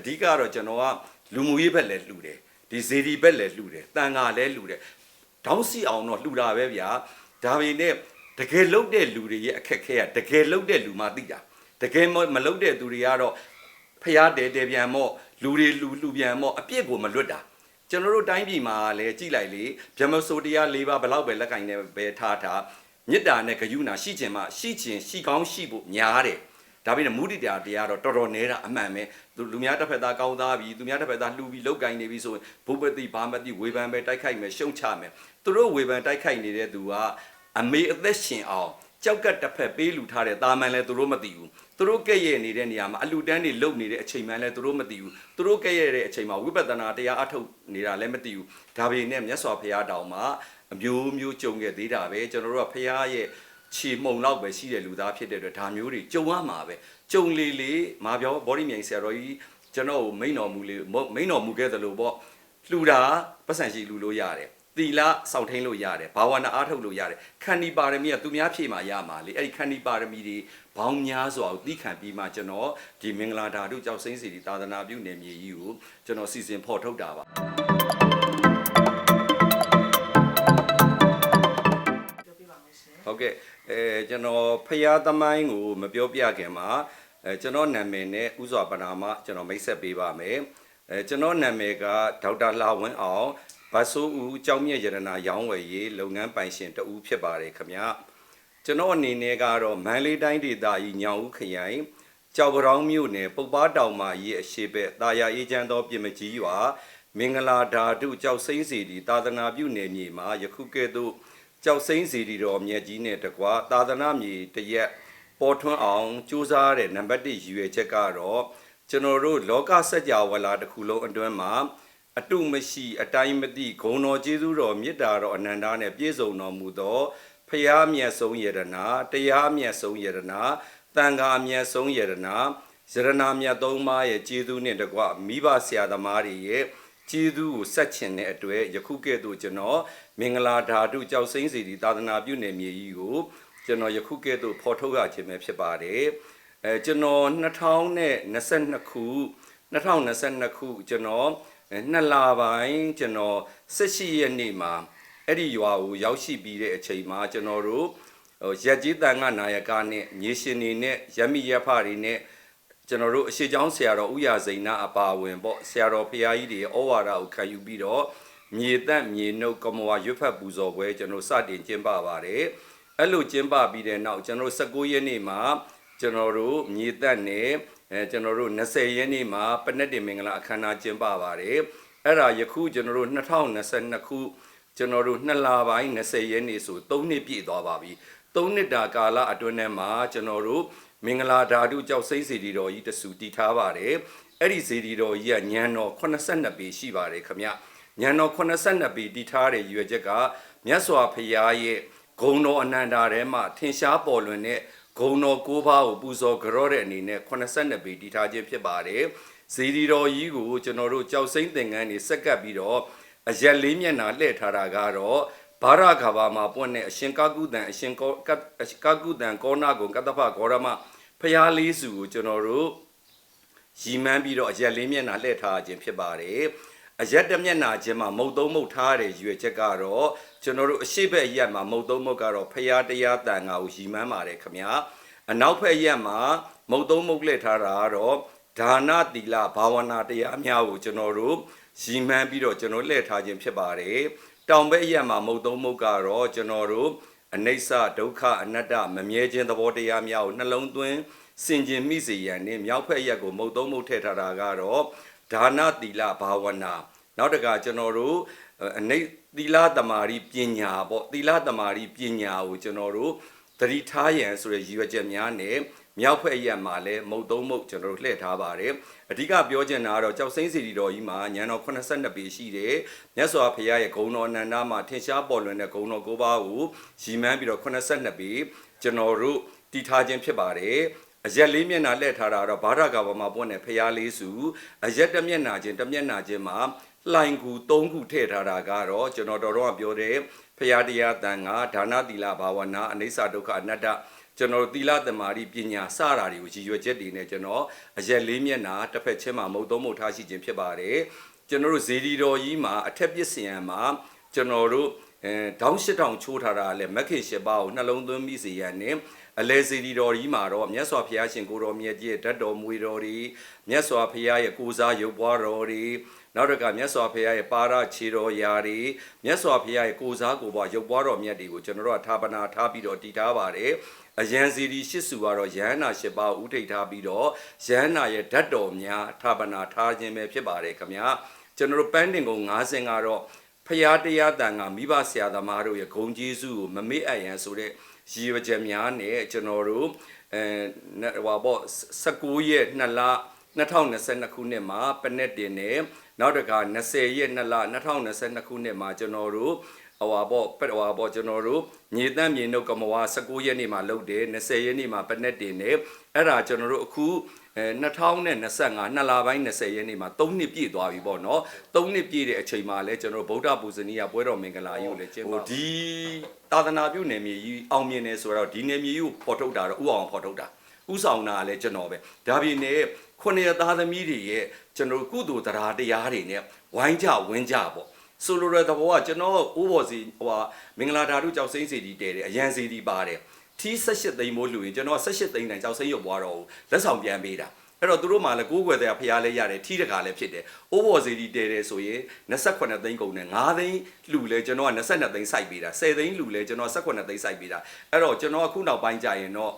အဓိကတော့ကျွန်တော်ကလူမှုရေးဘက်လည်းလှူတယ်ဒီဇေဒီဘက်လည်းလှူတယ်တန်ဃာလည်းလှူတယ်တောင်းစီအောင်တော့လှူတာပဲဗျာဒါပေမဲ့တကယ်လုတ်တဲ့လူတွေရဲ့အခက်ခဲကတကယ်လုတ်တဲ့လူမှသိတာတကယ်မမလုတ်တဲ့သူတွေကတော့ဖျားတဲတဲပြန်မော့လူတွေလူလူပြန်မော့အပြစ်ကိုမလွတ်တာကျွန်တော်တို့တိုင်းပြည်မှာလည်းကြည်လိုက်လေဗြဟ္မစိုးတရား၄ပါးဘလောက်ပဲလက်ကင်နေပဲထားထားမေတ္တာနဲ့ဂရုဏာရှိခြင်းမှရှိခြင်းရှိကောင်းရှိဖို့များတယ် ဒါပေမဲ့မုဒိတာတရားတော့တော်တော်နေတာအမှန်ပဲသူလူများတစ်ဖက်သားကောင်းသားပြီသူများတစ်ဖက်သားလှူပြီးလောက်ကင်နေပြီဆိုရင်ဘုပ္ပတိဘာမတိဝေဖန်ပဲတိုက်ခိုက်မယ်ရှုံချမယ်သူတို့ဝေဖန်တိုက်ခိုက်နေတဲ့သူကအမေအသက်ရှင်အောင်ကြောက်ကတ်တစ်ဖက်ပေးလူထားတဲ့တာမန်လဲသူတို့မသိဘူးသူတို့ကဲ့ရဲ့နေတဲ့နေရာမှာအလူတန်းတွေလုံနေတဲ့အချိန်မှန်လဲသူတို့မသိဘူးသူတို့ကဲ့ရဲ့တဲ့အချိန်မှာဝိပဿနာတရားအထုတ်နေတာလည်းမသိဘူးဒါပေမဲ့မြတ်စွာဘုရားတောင်မှာအမျိုးမျိုးကြုံခဲ့သေးတာပဲကျွန်တော်တို့ကဘုရားရဲ့ ချီမှုံလောက်ပဲရှိတဲ့လူသားဖြစ်တဲ့အတွက်ဒါမျိုးတွေကြုံရမှာပဲကြုံလေလေမာပြောဘောဒီမြိုင်ဆရာတော်ကြီးကျွန်တော်ကိုမိန်တော်မူလေမိန်တော်မူခဲ့သလိုပေါ့လှူတာပတ်စံရှိလှူလို့ရတယ်သီလစောင့်ထိန်လို့ရတယ်ဘာဝနာအားထုတ်လို့ရတယ်ခန္ဒီပါရမီကသူများဖြည့်မှာရမှာလေအဲ့ဒီခန္ဒီပါရမီတွေဘောင်းများစွာကိုသိခံပြီးမှကျွန်တော်ဒီမင်္ဂလာဓာတုကြောက်စိမ့်စီဒီသာသနာပြုနေမြေကြီးကိုကျွန်တော်စီစဉ်ဖော်ထုတ်တာပါပြော ဟုတ်ကဲ့အဲကျွန်တော်ဖျားသမိုင်းကိုမပြောပြခင်မှာအဲကျွန်တော်နာမည်နဲ့ဥစွာပနာမကျွန်တော်မိတ်ဆက်ပေးပါမယ်အဲကျွန်တော်နာမည်ကဒေါက်တာလာဝင်းအောင်ဗတ်ဆိုးဦးကျောင်းမြတ်ရတနာရောင်းဝယ်ရေးလုပ်ငန်းပိုင်ရှင်တဦးဖြစ်ပါတယ်ခင်ဗျာကျွန်တော်အနေနဲ့ကတော့မန္တလေးတိုင်းဒေသကြီးညောင်ဦးခရိုင်ကြောက်ကြောင်မြို့နယ်ပုပ္ပားတောင်မကြီးအရှိဘက်တာယာအေးချမ်းသောပြင်မကြီးရွာမင်္ဂလာဓာတုကြောက်စိမ့်စီဒီသာသနာပြုနယ်မြေမှာယခုကဲ့သို့ ကြောက်စိမ့်စီတီတော်မြတ်ကြီးနဲ့တကွာသာသနာမြေတရက်ပေါ်ထွန်းအောင်ကြိုးစားတဲ့နံပါတ်1ရည်ရွယ်ချက်ကတော့ကျွန်တော်တို့လောကစัจ java လာတစ်ခုလုံးအတွင်းမှာအတုမရှိအတိုင်းမသိဂုံတော်ကျေးဇူးတော်မေတ္တာတော်အနန္တနဲ့ပြည့်စုံတော်မူသောဖရာမြတ်ဆုံးယရနာတရားမြတ်ဆုံးယရနာတန်ခါမြတ်ဆုံးယရနာယရနာမြတ်သုံးပါးရဲ့ကျေးဇူးနဲ့တကွမိဘဆရာသမားတွေရဲ့ ကျေးဇူးကိုဆက်ချင်တဲ့အတွက်ယခုကဲ့သို့ကျွန်တော်မင်္ဂလာဓာတုကြောက်စိမ့်စီဒီသာသနာပြုနယ်မြေကြီးကိုကျွန်တော်ယခုကဲ့သို့ဖော်ထုတ်ရခြင်းပဲဖြစ်ပါတယ်အဲကျွန်တော်2022ခု2022ခုကျွန်တော်အဲနှစ်လပိုင်းကျွန်တော်18ရက်နေ့မှာအဲ့ဒီရွာကိုရောက်ရှိပြီးတဲ့အချိန်မှာကျွန်တော်တို့ဟိုရက်ကြီးတန်ကနာယကနဲ့မြေရှင်တွေနဲ့ရမီရဖတွေနဲ့ ကျွန်တော်တို့အရှိချောင်းဆရာတော်ဥရစိန်နာအပါဝင်ပေါ့ဆရာတော်ဖရာကြီးတွေဩဝါဒကိုခံယူပြီးတော့မြေတက်မြေနှုတ်ကမဝရွတ်ဖတ်ပူဇော်ပွဲကျွန်တော်စတင်ကျင်းပပါတယ်အဲ့လိုကျင်းပပြီးတဲ့နောက်ကျွန်တော်19ရက်နေ့မှာကျွန်တော်တို့မြေတက်နဲ့အဲကျွန်တော်တို့20ရက်နေ့မှာပနက်တင်မင်္ဂလာအခမ်းအနားကျင်းပပါတယ်အဲ့ဒါယခုကျွန်တော်တို့2022ခုကျွန်တော်တို့နှစ်လပိုင်း20ရက်နေ့ဆို3နှစ်ပြည့်သွားပါပြီ3နှစ်တာကာလအတွင်းထဲမှာကျွန်တော်တို့ မင်္ဂလာဓာတုကြောက်စိမ့်စီဒီတော်ကြီးတဆူတည်ထားပါတယ်အဲ့ဒီစီဒီတော်ကြီးကညံတော်82ပေရှိပါတယ်ခမညံတော်82ပေတည်ထားတဲ့ရွယ်ချက်ကမြတ်စွာဘုရားရဲ့ဂုံတော်အနန္တာထဲမှာထင်ရှားပေါ်လွင်တဲ့ဂုံတော်၉ပါးကိုပူဇော်ကြောတဲ့အနေနဲ့82ပေတည်ထားခြင်းဖြစ်ပါတယ်ဇီဒီတော်ကြီးကိုကျွန်တော်တို့ကြောက်စိမ့်သင်္ကန်းနေစက်ကပ်ပြီးတော့အရက်လေးမျက်နှာလှည့်ထားတာကတော့ ဘာရခါဘာမှာပွင့်တဲ့အရှင်ကကုတန်အရှင်ကောကကကုတန်ကောနာကုံကတ္တဖဂေါရမဖျားလေးစုကိုကျွန်တော်တို့ရီမန်းပြီးတော့အရက်လေးမျက်နှာလှည့်ထားခြင်းဖြစ်ပါတယ်အရက်တစ်မျက်နှာချင်းမှာမုတ်သုံးမုတ်ထားတဲ့ရွယ်ချက်ကတော့ကျွန်တော်တို့အရှိဘက်ရက်မှာမုတ်သုံးမုတ်ကတော့ဖျားတရားတန်ခါကိုရီမန်းပါတယ်ခမညာအနောက်ဘက်ရက်မှာမုတ်သုံးမုတ်လှည့်ထားတာကတော့ဒါနသီလဘာဝနာတရားများကိုကျွန်တော်တို့ရီမန်းပြီးတော့ကျွန်တော်လှည့်ထားခြင်းဖြစ်ပါတယ် တောင်ဘက်အရက်မှာမုတ်သုံးမုတ်ကတော့ကျွန်တော်တို့အနိစ္စဒုက္ခအနတ္တမမြဲခြင်းသဘောတရားများကိုနှလုံးသွင်းစင်ကြင်မိစေရန်နဲ့မြောက်ဖက်ရက်ကိုမုတ်သုံးမုတ်ထည့်ထားတာကတော့ဒါနသီလဘာဝနာနောက်တကကျွန်တော်တို့အနိသီလတမာရီပညာပေါ့သီလတမာရီပညာကိုကျွန်တော်တို့သတိထားရန်ဆိုတဲ့ရည်ရွယ်ချက်များနဲ့ မြောက်ဖက်ရက်မှာလည်းမုတ်သုံးမုတ်ကျွန်တော်တို့လှည့်ထားပါတယ်အဓိကပြောချင်တာကတော့ကြောက်စိမ့်စီတီတော်ကြီးမှာညံတော်82ပေရှိတယ်မြတ်စွာဘုရားရဲ့ဂုဏ်တော်အနန္တမှာထင်ရှားပေါ်လွင်တဲ့ဂုဏ်တော်၉ပါးကိုရည်မှန်းပြီးတော့82ပေကျွန်တော်တို့တည်ထားခြင်းဖြစ်ပါတယ်အရက်လေးမျက်နှာလှည့်ထားတာတော့ဘာရကဘာမှာပွင့်တဲ့ဖျားလေးစုအရက်တစ်မျက်နှာချင်းတစ်မျက်နှာချင်းမှာလှိုင်ကူ၃ခုထည့်ထားတာကတော့ကျွန်တော်တော်တော်ကပြောတယ်ဖျားတရားတန်ကဒါနသီလဘာဝနာအနိစ္စဒုက္ခအနတ္တ ကျွန်တော်တို့သီလသမာဓိပညာစတာတွေကိုရည်ရွယ်ချက်တွေနဲ့ကျွန်တော်အရက်လေးမျက်နှာတစ်ဖက်ချင်းမှာမုတ်သုံးမုတ်ထားရှိခြင်းဖြစ်ပါတယ်ကျွန်တော်တို့ဇေဒီတော်ကြီးမှာအထက်ပစ္စယံမှာကျွန်တော်တို့အဲဒေါင်းရှစ်တောင်ချိုးထားတာလည်းမက်ခင်ရှစ်ပါးကိုနှလုံးသွင်းပြီးစီရန်နဲ့အလဲစီဒီတော်ကြီးမှာတော့မြတ်စွာဘုရားရှင်ကိုတော်မြတ်ကြီးရဲ့ဓာတ်တော်မွေတော်တွေမြတ်စွာဘုရားရဲ့ကိုးစားရုပ်ပွားတော်တွေနောက်တစ်ခါမြတ်စွာဘုရားရဲ့ပါရခြေတော်ရာတွေမြတ်စွာဘုရားရဲ့ကိုးစားကိုယ်ပွားရုပ်ပွားတော်မြတ်တွေကိုကျွန်တော်တို့ကထာပနာထားပြီးတော့တည်ထားပါတယ် အယံစီဒီရှစ်စုကတော့ယဟန္နာရှစ်ပါးဥထိတ်ထားပြီးတော့ယဟန္နာရဲ့ဓာတ်တော်များထာပနာထားခြင်းပဲဖြစ်ပါတယ်ခင်ဗျာကျွန်တော်တို့ပန်းတင်ကုန်90ကတော့ဖရာတရားတန်ကမိဘဆရာသမားတို့ရဲ့ဂုံကျေးဇူးကိုမမေ့အပ်ရန်ဆိုတဲ့ရည်ရွယ်ချက်များနဲ့ကျွန်တော်တို့အဲဟိုပေါ့19ရက်2လ2022ခုနှစ်မှာပနက်တင်နဲ့နောက်တစ်ခါ20ရက်2လ2022ခုနှစ်မှာကျွန်တော်တို့ ဟိုပါပေါ့ပဟိုပါပေါ့ကျွန်တော်တို့မြေတန့်မြေနှုတ်ကမဝါ19ရက်နေ့မှာလုပ်တယ်20ရက်နေ့မှာပနက်တင်နဲ့အဲ့ဒါကျွန်တော်တို့အခုအဲ2025နှစ်လပိုင်း20ရက်နေ့မှာ3နှစ်ပြည့်သွားပြီပေါ့နော်3နှစ်ပြည့်တဲ့အချိန်မှာလဲကျွန်တော်တို့ဗုဒ္ဓပူဇနီယပွဲတော်မင်္ဂလာကြီးကိုလည်းကျင်းပဒီသာသနာပြုနယ်မြေကြီးအောင်မြင်နေဆိုတော့ဒီနယ်မြေကြီးကိုဖော်ထုတ်တာတော့ဥအောင်ဖော်ထုတ်တာဥဆောင်တာလည်းကျွန်တော်ပဲဒါပြင်နဲ့ခုနှစ်ရသားသမီးတွေရဲ့ကျွန်တော်ကုသိုလ်တရားတရားတွေနဲ့ဝိုင်းကြဝင်းကြပေါ့ ဆိုလိုတဲ့သဘောကကျွန်တော်ဥဘော်စီဟိုဟာမင်္ဂလာဓာတုကြောက်စိမ့်စီတီတဲတယ်အရန်စီတီပါတယ်ထီး18သိန်းမိုးလူရင်ကျွန်တော်18သိန်းတန်ကြောက်စိမ့်ရုပ်ပွားတော့လက်ဆောင်ပြန်ပေးတာအဲ့တော့သူတို့မှလည်းကိုးကွယ်တဲ့ဖရားလဲရတယ်ထီးတကာလည်းဖြစ်တယ်။အိုးဘော်စီဒီတဲတယ်ဆိုရင်28သိန်းကုန်နဲ့9သိန်းလူလဲကျွန်တော်က22သိန်းစိုက်ပေးတာ10သိန်းလူလဲကျွန်တော်18သိန်းစိုက်ပေးတာအဲ့တော့ကျွန်တော်အခုနောက်ပိုင်းကြရင်တော့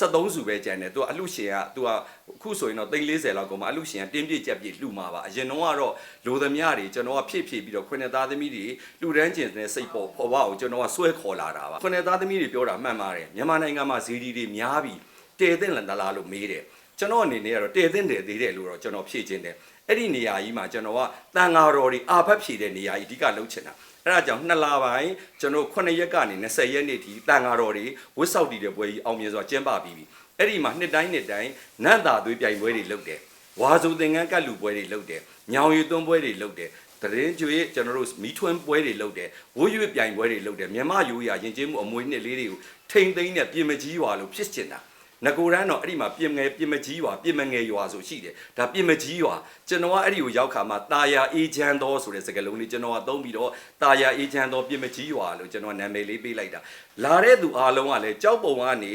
73စုပဲကျန်တယ်သူကအလှရှင်ကသူကအခုဆိုရင်တော့သိန်း40လောက်ကုန်မှာအလှရှင်ကတင်းပြည့်ကြက်ပြည့်လှူမှာပါအရင်တော့ကတော့လိုသမျှတွေကျွန်တော်ကဖြည့်ဖြည့်ပြီးတော့ခွနဲ့သားသမီးတွေလှူဒန်းကျင်တဲ့စိတ်ပေါ်ပေါ်ပါကိုကျွန်တော်ကဆွဲခေါ်လာတာပါခွနဲ့သားသမီးတွေပြောတာမှန်ပါတယ်မြန်မာနိုင်ငံမှာဇီဒီတွေများပြီးတဲတဲ့လန်တလားလို့မေးတယ်ကျွန်တော်အနေနဲ့ကတော့တည်သိမ့်တယ်သေးတယ်လို့တော့ကျွန်တော်ဖြည့်ခြင်းတယ်အဲ့ဒီနေရာကြီးမှာကျွန်တော်ကတန်ဃာတော်တွေအာဖတ်ဖြည့်တဲ့နေရာကြီးအဓိကလှုပ်ချင်တာ အဲ့ဒါကြောင့်နှစ်လပိုင်းကျွန်တော်9ရက်ကနေ20ရက်နေ့ထိတန်ဃာတော်တွေဝတ်ဆောက်တည်တဲ့ပွဲကြီးအောင်မြင်စွာကျင်းပပြီးပြီအဲ့ဒီမှာနှစ်တိုင်းနှစ်တိုင်းနတ်သာသွေးပြိုင်ပွဲတွေလုပ်တယ်ဝါစုသင်္ကန်းကတ်လူပွဲတွေလုပ်တယ်ညောင်ရီသွန်းပွဲတွေလုပ်တယ်တရင်ကျွေးကျွန်တော်တို့မီးထွန်းပွဲတွေလုပ်တယ်ဝိုးရွေပြိုင်ပွဲတွေလုပ်တယ်မြန်မာရိုးရာယဉ်ကျေးမှုအမွေနှစ်လေးတွေကိုထိမ့်သိမ်းတဲ့ပြင်မကြီးရွာလို့ဖြစ်ချင်တာ ငကိုရန်တော့အဲ့ဒီမှာပြင်ငယ်ပြင်မကြီးရွာပြင်မငယ်ရွာဆိုရှိတယ်ဒါပြင်မကြီးရွာကျွန်တော်ကအဲ့ဒီကိုရောက်ခါမှာတာယာအေးချမ်းတော်ဆိုတဲ့စကားလုံးလေးကျွန်တော်ကသုံးပြီးတော့တာယာအေးချမ်းတော်ပြင်မကြီးရွာလို့ကျွန်တော်နာမည်လေးပေးလိုက်တာလာတဲ့သူအားလုံးကလည်းကြောက်ပုံကနေ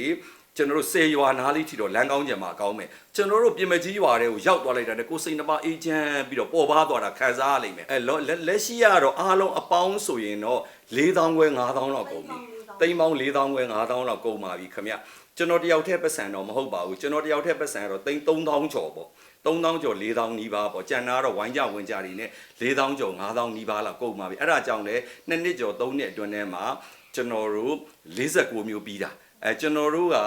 ကျွန်တော်တို့စေရွာနားလေးထီတော့လမ်းကောင်းကြမှာအကောင်းမယ်ကျွန်တော်တို့ပြင်မကြီးရွာတွေကိုရောက်သွားလိုက်တာနဲ့ကိုယ်စိတ်နှပါအေးချမ်းပြီးတော့ပေါ်ပါသွားတာခံစားရလိမ့်မယ်အဲလောလက်လက်ရှိရတော့အားလုံးအပေါင်းဆိုရင်တော့4000ခွဲ5000လောက်ကုန်ပြီတိမ်ပေါင်း4000ခွဲ5000လောက်ကုန်ပါပြီခမရ ကျွန်တော်တယောက်တည်းပတ်စံတော့မဟုတ်ပါဘူးကျွန်တော်တယောက်တည်းပတ်စံကတော့တိမ်3000ကျော်ပေါ့3000ကျော်4000နီးပါးပေါ့ကြံနာတော့ဝိုင်းကြဝင်ကြတွေနဲ့4000ကျော်5000နီးပါးလောက်ကုန်ပါပြီအဲ့ဒါကြောင့်လဲနှစ်နှစ်ကျော်3နှစ်အတွင်းထဲမှာကျွန်တော်တို့49မျိုးပြီးတာအဲကျွန်တော်တို့က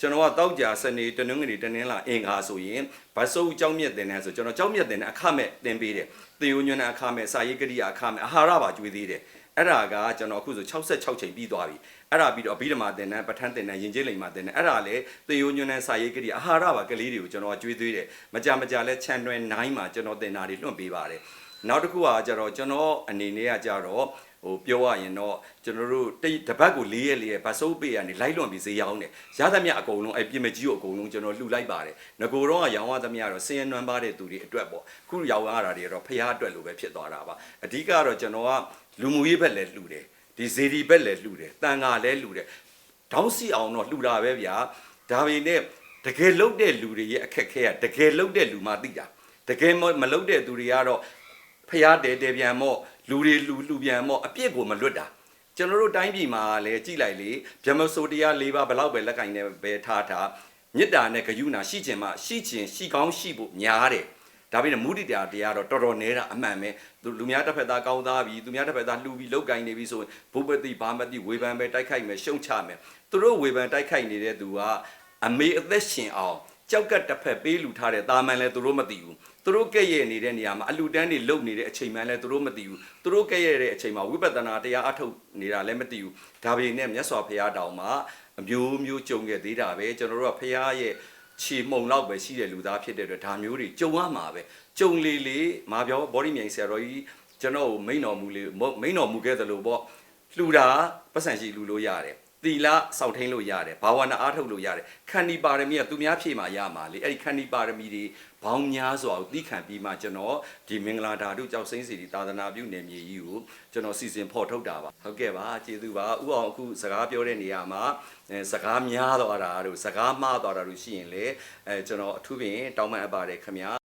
ကျွန်တော်ကတောက်ကြစနေတနင်္ဂနွေတနင်္လာအင်္ဂါဆိုရင်ဗတ်စုပ်ကြောင်းမြက်တင်တယ်ဆိုကျွန်တော်ကြောင်းမြက်တင်တဲ့အခမဲ့တင်ပေးတယ်သေယုံညွန်းတဲ့အခမဲ့စာရေးကတိအခမဲ့အာဟာရပါကျွေးသေးတယ် အဲ့ဒါကကျွန်တော်အခုဆို66ချိန်ပြီးသွားပြီအဲ့ဒါပြီးတော့အဘိဓမ္မာသင်တန်းပဋ္ဌာန်းသင်တန်းယဉ်ကျေးလိမ်မာသင်တန်းအဲ့ဒါလည်းသေယုံညွန်းတဲ့စာရေးကတိအာဟာရပါကလေးတွေကိုကျွန်တော်ကကြွေးသွေးတယ်မကြမကြလဲခြံတွဲ9မှာကျွန်တော်သင်တာတွေလွှင့်ပေးပါတယ်နောက်တစ်ခုကကျတော့ကျွန်တော်အနေနဲ့ကကြတော့ ဟိုပြောရရင်တော့ကျွန်တော်တို့တိတ်တပတ်ကို၄ရက်၄ရက်ဗတ်စုပ်ပေးရနေလိုက်လွန်ပြီးဈေးရောင်းတယ်ရသမျှအကုန်လုံးအဲ့ပြင်မကြီးကိုအကုန်လုံးကျွန်တော်လှူလိုက်ပါတယ်ငကိုတော့ကရောင်းရသမျှတော့စင်ရနွမ်းပါတဲ့သူတွေအတွက်ပေါ့ခုရောင်းရတာတွေကတော့ဖရားအတွက်လိုပဲဖြစ်သွားတာပါအဓိကတော့ကျွန်တော်ကလူမှုရေးဘက်လည်းလှူတယ်ဒီဇေဒီဘက်လည်းလှူတယ်တန်ဃာလည်းလှူတယ်ဒေါင်းစီအောင်တော့လှူတာပဲဗျာဒါပေမဲ့တကယ်လုတ်တဲ့လူတွေရဲ့အခက်ခဲကတကယ်လုတ်တဲ့လူမှသိတာတကယ်မလုတ်တဲ့သူတွေကတော့ဖျားတဲတဲပြန်မော့ လူတွေလူလူပြန်မော့အပြစ်ကိုမလွတ်တာကျွန်တော်တို့တိုင်းပြည်မှာလည်းကြည်လိုက်လေဗြဟ္မစိုးတရား၄ပါးဘလောက်ပဲလက်ကင်နဲ့ပဲထားထားမေတ္တာနဲ့ဂယုဏရှိခြင်းမှရှိခြင်းရှိကောင်းရှိဖို့များတယ်ဒါပေမဲ့မုဒိတာတရားတော့တော်တော်နေတာအမှန်ပဲသူလူများတစ်ဖက်သားကောင်းသားပြီသူများတစ်ဖက်သားလှူပြီးလောက်ကင်နေပြီဆိုရင်ဘုပ္ပတိဘာမတိဝေဖန်ပဲတိုက်ခိုက်မယ်ရှုံချမယ်သူတို့ဝေဖန်တိုက်ခိုက်နေတဲ့သူကအမေအသက်ရှင်အောင် ကြောက်ကတစ်ဖက်ပေးလူထားတဲ့တာမန်လဲသူတို့မသိဘူးသူတို့ကဲ့ရဲ့နေတဲ့နေရာမှာအလူတန်းတွေလုံနေတဲ့အချိန်မှလည်းသူတို့မသိဘူးသူတို့ကဲ့ရဲ့တဲ့အချိန်မှာဝိပဿနာတရားအထုတ်နေတာလည်းမသိဘူးဒါပေမဲ့မြတ်စွာဘုရားတောင်မှာအမျိုးမျိုးကြုံခဲ့သေးတာပဲကျွန်တော်တို့ကဘုရားရဲ့ခြေမှုံလောက်ပဲရှိတဲ့လူသားဖြစ်တဲ့အတွက်ဒါမျိုးတွေကြုံရမှာပဲကြုံလေလေမာပြောဘော်ဒီမြိုင်ဆရာတော်ကြီးကျွန်တော်ကိုမိန်တော်မူလေမိန်တော်မူခဲ့သလိုပေါ့လှူတာပတ်စံရှိလှူလို့ရတယ်တ သီလစောင့်ထိန်လို့ရတယ်ဘာဝနာအားထုတ်လို့ရတယ်ခန္ဒီပါရမီကသူများဖြည့်မှာရမှာလေအဲ့ဒီခန္ဒီပါရမီတွေဘောင်းများစွာကိုသိခံပြီးမှကျွန်တော်ဒီမင်္ဂလာဓာတုကြောက်စိမ့်စီဒီသာသနာပြုနယ်မြေကြီးကိုကျွန်တော်စီစဉ်ဖော်ထုတ်တာပါဟုတ်ကဲ့ပါကျေးဇူးပါဥအောင်အခုစကားပြောတဲ့နေရာမှာအဲစကားများသွားတာတို့စကားမှားသွားတာတို့ရှိရင်လေအဲကျွန်တော်အထူးဖြင့်တောင်းပန်အပ်ပါတယ်ခင်ဗျာ